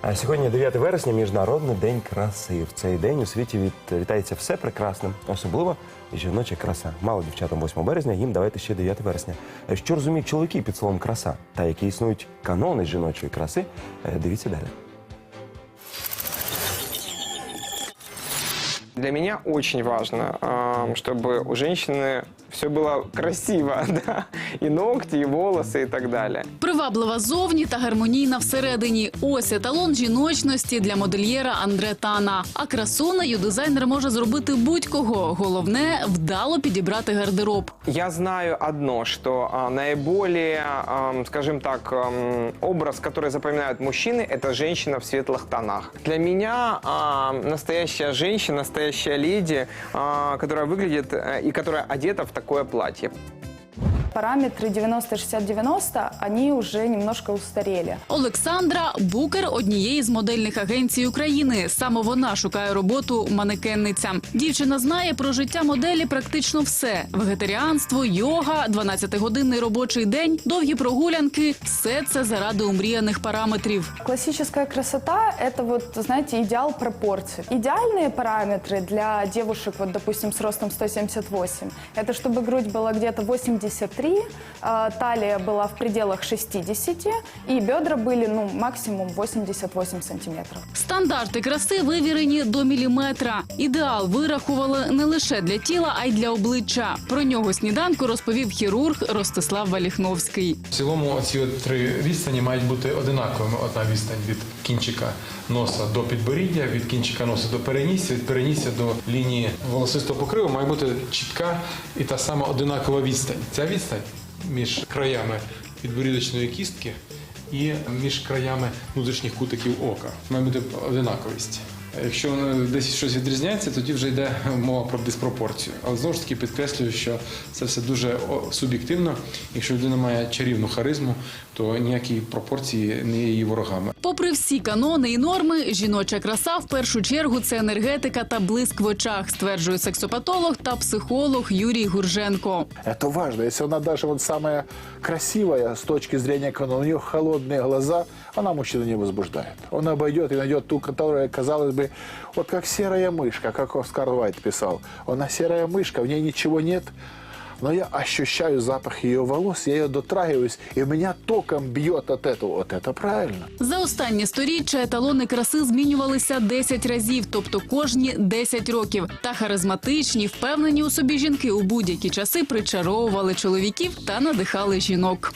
А Сьогодні 9 вересня, міжнародний день краси. В цей день у світі від- вітається все прекрасне, особливо жіноча краса. Мало дівчатам 8 березня, їм давайте ще 9 вересня. Е, Що розуміють чоловіки під словом краса та які існують канони жіночої краси? е, Дивіться далі. Для меня очень важно, ам, чтобы у женщины все было красиво, да, и ногти, и волосы, и так далее. Приваблива зовні та гармонійна всередині. Ось еталон жіночності для модельєра Андре Тана. А красунею дизайнер може зробити будь-кого. Головне вдало підібрати гардероб. Я знаю одно, что а, наиболее, ам, скажем так, ам, образ, который запоминают мужчины, это женщина в светлых тонах. Для меня ам, настоящая женщина, настоящая леди, которая выглядит э, и которая одета в такое платье Параметры 90-60-90, они уже немножко устарели. Олександра Букер однієї з модельних агенцій України. Саме вона шукає роботу манекенниця. Дівчина знає про життя моделі практично все: вегетаріанство, йога, 12-годинний робочий день, довгі прогулянки все це заради умріяних параметрів. Классическая красота – это вот, знаете, идеал пропорций. Идеальные параметры для девушек, вот, допустим, с ростом 178, это чтобы грудь была где-то 83, э, талия была в пределах 60 и бедра были, ну, максимум 88 сантиметров. Стандарти краси вивірені до міліметра. Ідеал вирахували не лише для тіла, а й для обличчя. Про нього сніданку розповів хірург Ростислав Валіхновський. В цілому ці от три відстані мають бути одинаковими. Одна відстань від кінчика носа до підборіддя, від кінчика носа до перенісся, від перенісся до лінії волосистого покриву має бути чітка і та сама одинакова відстань. Ця відстань між краями підборідочної кістки і між краями внутрішніх кутиків ока має бути одинаковість. Якщо десь щось відрізняється, тоді вже йде мова про диспропорцію. Але знову ж таки підкреслюю, що це все дуже суб'єктивно. Якщо людина має чарівну харизму, то ніякі пропорції не є її ворогами. Попри всі канони і норми, жіноча краса в першу чергу це енергетика та блиск в очах, стверджує сексопатолог та психолог Юрій Гурженко. Это важно. Если она даже вот самая красивая с точки зрения канона, у нее холодные глаза, она мужчину не возбуждает. Он обойдет и найдет ту, которая, казалось бы, вот как серая мышка, как Оскар Уайт писал. Она серая мышка, в ней ничего нет, но я ощущаю запах ее волос, я ее дотрагиваюсь, и меня током бьет от этого. Вот это правильно. За останні сторіччя еталони краси змінювалися 10 разів, тобто кожні 10 років. Та харизматичні, впевнені у собі жінки у будь-які часи причаровували чоловіків та надихали жінок.